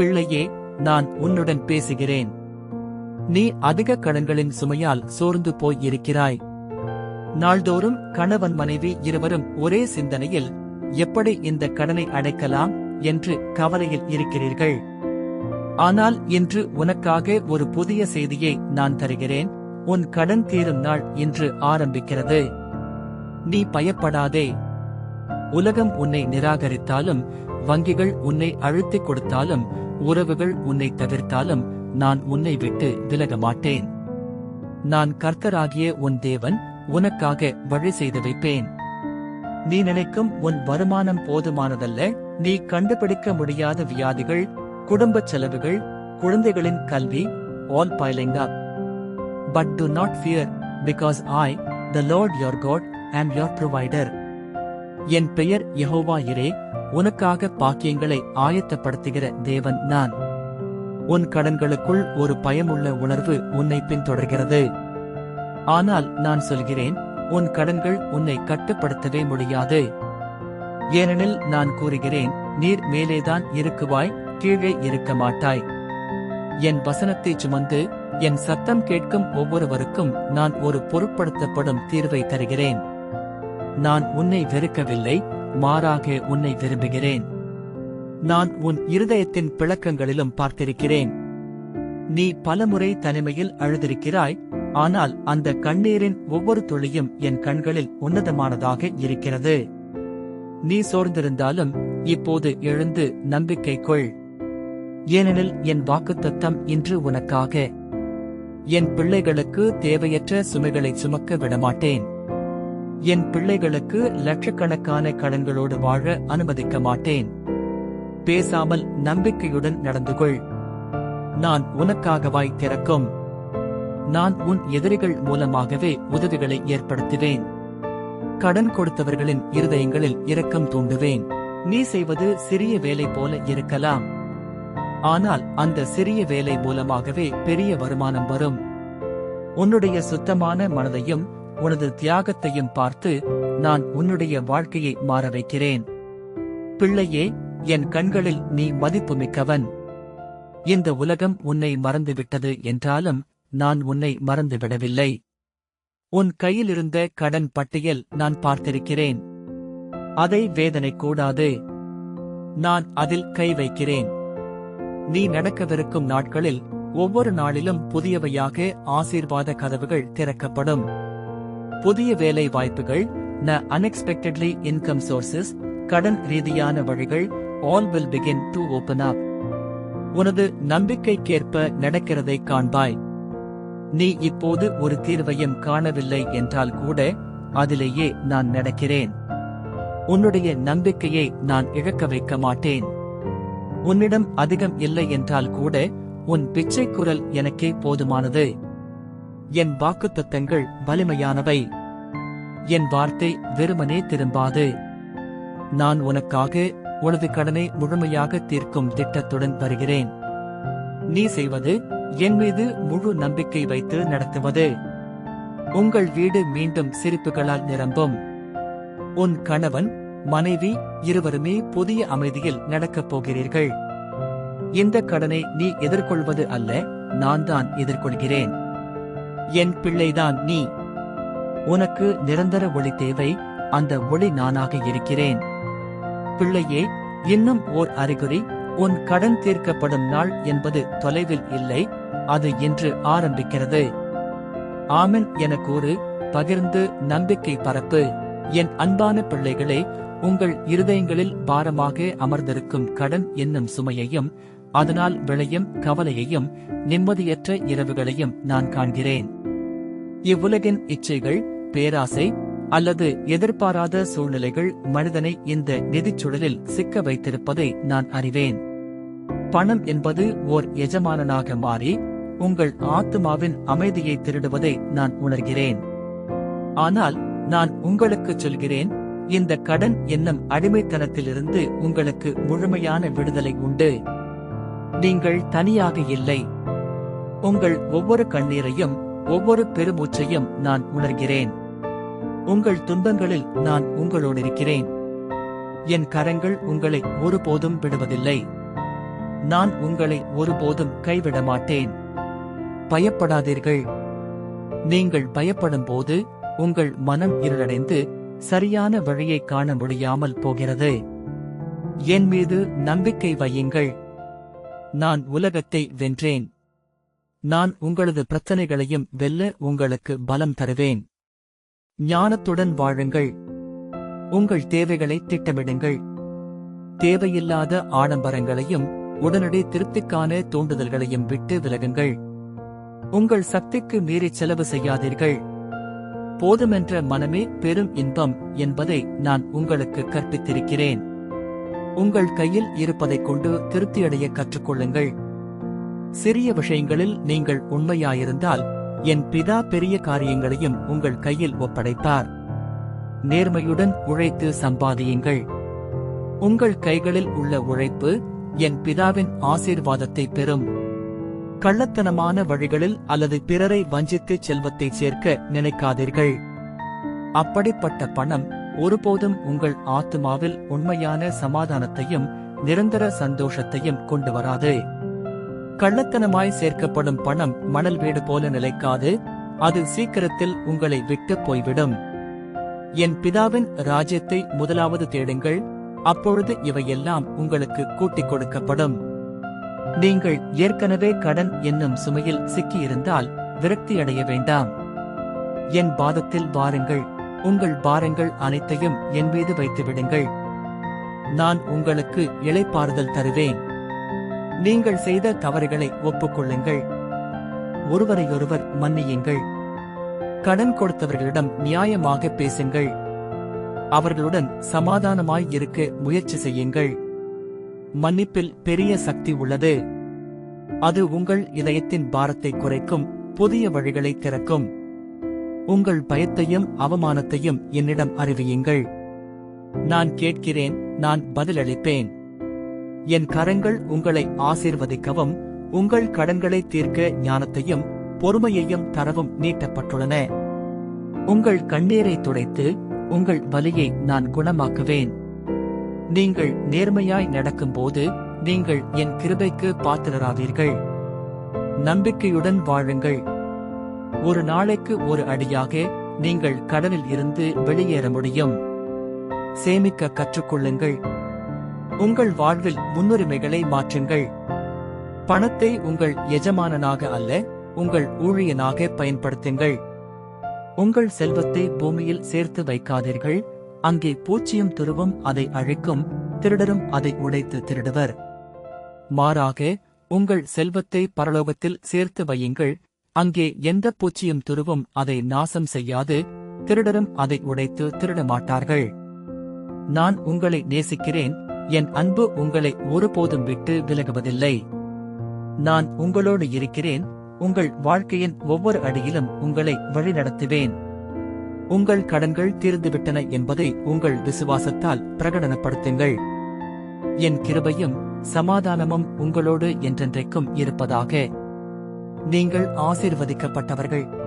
பிள்ளையே நான் உன்னுடன் பேசுகிறேன். நீ அதிக கடன்களின் சுமையால் சோர்ந்து போய் இருக்கிறாய். நாள்தோறும் கணவன் மனைவி இருவரும் ஒரே சிந்தனையில் எப்படி இந்த கடனை அடைக்கலாம்? என்று கவலையில் இருக்கிறீர்கள். ஆனால் இன்று உனக்காக ஒரு புதிய செய்தியை நான் தருகிறேன். உன் கடன் தீரும் நாள் இன்று ஆரம்பிக்கிறது. நீ பயப்படாதே. உலகம் உன்னை நிராகரித்தாலும் வங்கிகள் உன்னை அழுத்திக் கொடுத்தாலும் உறவுகள் உன்னை தவிர்த்தாலும் நான் உன்னை விட்டு விலக மாட்டேன். நான் கர்த்தராகிய உன் தேவன் உனக்காக வழி செய்து வைப்பேன். நீ நினைக்கும் உன் வருமானம் போதுமானதல்ல நீ கண்டுபிடிக்க முடியாத வியாதிகள் குடும்பச் செலவுகள் குழந்தைகளின் கல்வி all பைலிங்கா but do not fear because I the Lord your God am your provider என் பெயர் யஹோவா இரே உனக்காக பாக்கியங்களை ஆயத்தப்படுத்துகிற தேவன் நான். உன் கடன்களுக்குள் ஒரு பயமுள்ள உணர்வு உன்னை பின்தொடர்கிறது. ஆனால் நான் சொல்கிறேன் உன் கடன்கள் உன்னை கட்டுப்படுத்தவே முடியாது. ஏனெனில் நான் கூறுகிறேன் நீர் மேலேதான் இருக்குவாய் கீழே இருக்க மாட்டாய். என் வசனத்தை சுமந்து என் சத்தம் கேட்கும் ஒவ்வொருவருக்கும் நான் ஒரு பொருட்படுத்தப்படும் தீர்வை தருகிறேன். நான் உன்னை வெறுக்கவில்லை மாறாக உன்னை விரும்புகிறேன். நான் உன் இருதயத்தின் பிளக்கங்களிலும் பார்த்திருக்கிறேன். நீ பலமுறை தனிமையில் அழுதிருக்கிறாய் ஆனால் அந்த கண்ணீரின் ஒவ்வொரு துளியும் என் கண்களில் உன்னதமானதாக இருக்கிறது. நீ சோர்ந்திருந்தாலும் இப்போது எழுந்து நம்பிக்கை கொள். ஏனெனில் என் வாக்குத்தத்தம் இன்று உனக்காக. என் பிள்ளைகளுக்கு தேவையற்ற சுமைகளை சுமக்க விடமாட்டேன். என் பிள்ளைகளுக்கு லட்சக்கணக்கான கடன்களோடு வாழ அனுமதிக்க மாட்டேன். பேசாமல் நம்பிக்கையுடன் நடந்து கொள். நான் உனக்காகவாய் திறக்கும். நான் உன் எதிரிகள் மூலமாகவே உதவிகளை ஏற்படுத்துவேன். கடன் கொடுத்தவர்களின் இருதயங்களில் இரக்கம் தூண்டுவேன். நீ செய்வது சிறிய வேலை போல இருக்கலாம். ஆனால் அந்த சிறிய வேலை மூலமாகவே பெரிய வருமானம் வரும். உன்னுடைய சுத்தமான மனதையும் உனது தியாகத்தையும் பார்த்து நான் உன்னுடைய வாழ்க்கையை மாற வைக்கிறேன் பிள்ளையே என் கண்களில் நீ மதிப்புமிக்கவன். இந்த உலகம் உன்னை மறந்துவிட்டது என்றாலும் நான் உன்னை மறந்துவிடவில்லை. உன் கையிலிருந்த கடன் பட்டியல் நான் பார்த்திருக்கிறேன். அதை வேதனை கூடாது நான் அதில் கை வைக்கிறேன். நீ நடக்கவிருக்கும் நாட்களில் ஒவ்வொரு நாளிலும் புதியவையாக ஆசீர்வாத கதவுகள் திறக்கப்படும். புதிய வேலை வாய்ப்புகள் ந அன்எக்ஸ்பெக்டட்லி இன்கம் சோர்சஸ் கடன் ரீதியான வழிகள் all will begin to open up உனது நம்பிக்கைக்கேற்ப நடக்கிறதை காண்பாய். நீ இப்போது ஒரு தீர்வையும் காணவில்லை என்றால் கூட அதிலேயே நான் நடக்கிறேன். உன்னுடைய நம்பிக்கையை நான் இழக்க வைக்க மாட்டேன். உன்னிடம் அதிகம் இல்லை என்றால் கூட உன் பிச்சை குரல் எனக்கே போதுமானது. என் வாக்குத்தத்தங்கள் வலிமையானவை. என் வார்த்தை வெறுமனே திரும்பாது. நான் உனக்காக உனது கடனை முழுமையாக தீர்க்கும் திட்டத்துடன் வருகிறேன். நீ செய்வது என் மீது முழு நம்பிக்கை வைத்து நடத்துவது. உங்கள் வீடு மீண்டும் சிரிப்புகளால் நிரம்பும். உன் கணவன் மனைவி இருவருமே புதிய அமைதியில் நடக்கப் போகிறீர்கள். இந்த கடனை நீ எதிர்கொள்வது அல்ல நான் தான் எதிர்கொள்கிறேன். என் பிள்ளைதான் நீ. உனக்கு நிரந்தர ஒளி தேவை அந்த ஒளி நானாக இருக்கிறேன். பிள்ளையே இன்னும் ஓர் அறிகுறி உன் கடன் தீர்க்கப்படும் நாள் என்பது தொலைவில் இல்லை அது இன்று ஆரம்பிக்கிறது. ஆமென் என கூறு பகிர்ந்து நம்பிக்கை பரப்பு. என் அன்பான பிள்ளைகளே உங்கள் இருதயங்களில் பாரமாக அமர்ந்திருக்கும் கடன் என்னும் சுமையையும் அதனால் விளையும் கவலையையும் நிம்மதியற்ற இரவுகளையும் நான் காண்கிறேன். இவ்வுலகின் இச்சைகள் பேராசை அல்லது எதிர்பாராத சூழ்நிலைகள் மனிதனை இந்த நிதிச் சுழலில் சிக்க வைத்திருப்பதை நான் அறிவேன். பணம் என்பது ஓர் எஜமானனாக மாறி உங்கள் ஆத்மாவின் அமைதியை திருடுவதை நான் உணர்கிறேன். ஆனால் நான் உங்களுக்குச் சொல்கிறேன் இந்த கடன் என்னும் அடிமைத்தனத்திலிருந்து உங்களுக்கு முழுமையான விடுதலை உண்டு. நீங்கள் தனியாக இல்லை. உங்கள் ஒவ்வொரு கண்ணீரையும் ஒவ்வொரு பெருமூச்சையும் நான் உணர்கிறேன். உங்கள் துன்பங்களில் நான் உங்களோடு இருக்கிறேன் என் கரங்கள் உங்களை ஒருபோதும் விடுவதில்லை. நான் உங்களை ஒருபோதும் கைவிட மாட்டேன் பயப்படாதீர்கள். நீங்கள் பயப்படும் போது உங்கள் மனம் இருளடைந்து சரியான வழியை காண முடியாமல் போகிறது. என் மீது நம்பிக்கை வையுங்கள். நான் உலகத்தை வென்றேன். நான் உங்களது பிரச்சனைகளையும் வெல்ல உங்களுக்கு பலம் தருவேன். ஞானத்துடன் வாழுங்கள். உங்கள் தேவைகளை திட்டமிடுங்கள். தேவையில்லாத ஆடம்பரங்களையும் உடனடி திருப்திக்கான தூண்டுதல்களையும் விட்டு விலகுங்கள். உங்கள் சக்திக்கு மீறி செலவு செய்யாதீர்கள். போதுமென்ற மனமே பெரும் இன்பம் என்பதை நான் உங்களுக்கு கற்பித்திருக்கிறேன். உங்கள் கையில் இருப்பதைக் கொண்டு திருப்தியடைய கற்றுக்கொள்ளுங்கள். சிறிய விஷயங்களில் நீங்கள் உண்மையாயிருந்தால் என் பிதா பெரிய காரியங்களையும் உங்கள் கையில் ஒப்படைத்தார் நேர்மையுடன் உழைத்து சம்பாதியுங்கள். உங்கள் கைகளில் உள்ள உழைப்பு என் பிதாவின் ஆசீர்வாதத்தை பெறும். கள்ளத்தனமான வழிகளில் அல்லது பிறரை வஞ்சித்து செல்வத்தை சேர்க்க நினைக்காதீர்கள். அப்படிப்பட்ட பணம் ஒருபோதும் உங்கள் ஆத்துமாவில் உண்மையான சமாதானத்தையும் நிரந்தர சந்தோஷத்தையும் கொண்டு வராது. கள்ளத்தனமாய் சேர்க்கப்படும் பணம் மணல் வீடு போல நிலைக்காது அது சீக்கிரத்தில் உங்களை விட்டு போய்விடும். என் பிதாவின் ராஜ்யத்தை முதலாவது தேடுங்கள் அப்பொழுது இவையெல்லாம் உங்களுக்கு கூட்டிக் கொடுக்கப்படும். நீங்கள் ஏற்கனவே கடன் என்னும் சுமையில் சிக்கியிருந்தால் விரக்தியடைய வேண்டாம். என் பாதத்தில் வாருங்கள் உங்கள் பாரங்கள் அனைத்தையும் என் மீது வைத்துவிடுங்கள். நான் உங்களுக்கு இளைப்பாறுதல் தருவேன். நீங்கள் செய்த தவறுகளை ஒப்புக்கொள்ளுங்கள். ஒருவரையொருவர் மன்னியுங்கள். கடன் கொடுத்தவர்களிடம் நியாயமாக பேசுங்கள். அவர்களுடன் சமாதானமாய் இருக்க முயற்சி செய்யுங்கள். மன்னிப்பில் பெரிய சக்தி உள்ளது. அது உங்கள் இதயத்தின் பாரத்தை குறைக்கும் புதிய வழிகளை திறக்கும். உங்கள் பயத்தையும் அவமானத்தையும் என்னிடம் அறிவியுங்கள். நான் கேட்கிறேன் நான் பதிலளிப்பேன். என் கரங்கள் உங்களை ஆசீர்வதிக்கவும் உங்கள் கடன்களை தீர்க்க ஞானத்தையும் பொறுமையையும் தரவும் நீட்டப்பட்டுள்ளன. உங்கள் கண்ணீரை துடைத்து உங்கள் வலியை நான் குணமாக்குவேன். நீங்கள் நேர்மையாய் நடக்கும்போது நீங்கள் என் கிருபைக்கு பாத்திரராவீர்கள். நம்பிக்கையுடன் வாழுங்கள். ஒரு நாளைக்கு ஒரு அடியாக நீங்கள் கடலில் இருந்து வெளியேற முடியும். சேமிக்க கற்றுக்கொள்ளுங்கள். உங்கள் வாழ்வில் முன்னுரிமைகளை மாற்றுங்கள். பணத்தை உங்கள் எஜமானனாக அல்ல உங்கள் ஊழியனாக பயன்படுத்துங்கள். உங்கள் செல்வத்தை பூமியில் சேர்த்து வைக்காதீர்கள். அங்கே பூச்சியும் துருவும் அதை அழிக்கும் திருடரும் அதை உடைத்து திருடுவர். மாறாக உங்கள் செல்வத்தை பரலோகத்தில் சேர்த்து வையுங்கள். அங்கே எந்த பூச்சியும் துருவும் அதை நாசம் செய்யாது திருடரும் அதை உடைத்து திருட மாட்டார்கள் நான் உங்களை நேசிக்கிறேன் என் அன்பு உங்களை ஒருபோதும் விட்டு விலகுவதில்லை. நான் உங்களோடு இருக்கிறேன் உங்கள் வாழ்க்கையின் ஒவ்வொரு அடியிலும் உங்களை வழிநடத்துவேன். உங்கள் கடன்கள் தீர்ந்துவிட்டன என்பதை உங்கள் விசுவாசத்தால் பிரகடனப்படுத்துங்கள். என் கிருபையும் சமாதானமும் உங்களோடு என்றென்றைக்கும் இருப்பதாக. நீங்கள் ஆசீர்வதிக்கப்பட்டவர்கள்.